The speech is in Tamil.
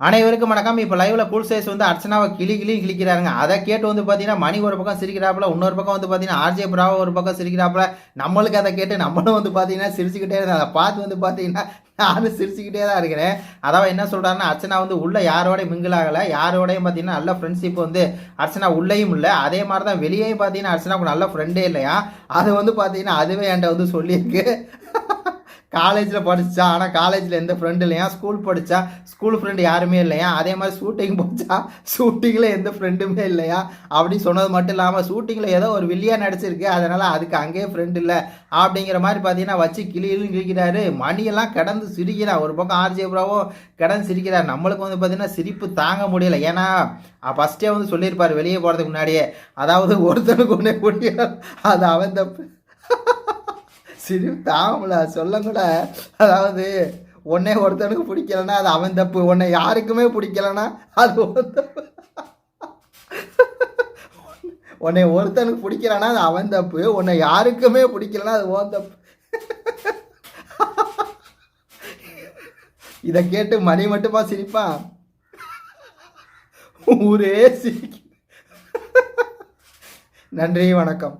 அனைவருக்கும் வணக்கம். இப்போ லைவ்ல கூல் சைஸ் வந்து அர்ச்சனாவை கிளி கிளி கிளிக்கிறாருங்க. அதை கேட்டு வந்து பார்த்தீங்கன்னா மணி ஒரு பக்கம் சிரிக்கிறாப்புல இன்னொரு பக்கம் வந்து பார்த்தீங்கன்னா ஆர்ஜே பிராவோ ஒரு பக்கம் சிரிக்கிறாப்புல. நம்மளுக்கு அதை கேட்டு நம்மளும் வந்து பார்த்தீங்கன்னா சிரிச்சுக்கிட்டே இருந்தேன். அதை பார்த்து வந்து பார்த்தீங்கன்னா நானும் சிரிச்சுக்கிட்டே தான் இருக்கிறேன். அதாவது என்ன சொல்கிறாருன்னா அர்ச்சனா வந்து உள்ளே யாரோடய மிங்கிள் ஆகலை. யாரோடையும் பார்த்தீங்கன்னா நல்ல ஃப்ரெண்ட்ஷிப் வந்து அர்ச்சனா உள்ளேயும் இல்லை. அதே மாதிரி தான் வெளியே பார்த்தீங்கன்னா அர்ச்சனாவுக்கு நல்ல ஃப்ரெண்டே இல்லையா? அது வந்து பார்த்தீங்கன்னா அதுவே என்கிட்ட வந்து சொல்லியிருக்கு. காலேஜில் படிச்சா ஆனால் காலேஜில் எந்த ஃப்ரெண்டு இல்லையா? ஸ்கூல் படித்தா ஸ்கூல் ஃப்ரெண்டு யாருமே இல்லையா? அதே மாதிரி ஷூட்டிங் போச்சா? ஷூட்டிங்கில் எந்த ஃப்ரெண்டுமே இல்லையா? அப்படி சொன்னது மட்டும் இல்லாமல் ஷூட்டிங்கில் ஏதோ ஒரு வில்லியாக நடிச்சிருக்கு. அதனால் அதுக்கு அங்கேயே ஃப்ரெண்டு இல்லை. அப்படிங்கிற மாதிரி பார்த்தீங்கன்னா வச்சு கிளியிலும் கிழிக்கிறாரு. மணியெல்லாம் கிடந்து சிரிக்கிறார் ஒரு பக்கம் ஆர்ஜே ப்ராவோ கிடந்து சிரிக்கிறார் நம்மளுக்கு வந்து பார்த்தீங்கன்னா சிரிப்பு தாங்க முடியல. ஏன்னா ஃபஸ்ட்டே வந்து சொல்லியிருப்பார் வெளியே போகிறதுக்கு முன்னாடியே. அதாவது ஒருத்தனுக்கு ஒன்றே முடியல அது அவன் தப்பு. சிரிப்பு தாமல சொல்ல அதாவது உன்னை ஒருத்தனுக்கு பிடிக்கலன்னா அது அவன் தப்பு உன்னை யாருக்குமே பிடிக்கலன்னா அது தப்பு. உன்னை ஒருத்தனுக்கு பிடிக்கலன்னா அது அவன் தப்பு உன்னை யாருக்குமே பிடிக்கலன்னா அது ஓன் தப்பு. இதை கேட்டு மணி மட்டுமா சிரிப்பான்? ஊரே சிரிக்கும். நன்றி வணக்கம்.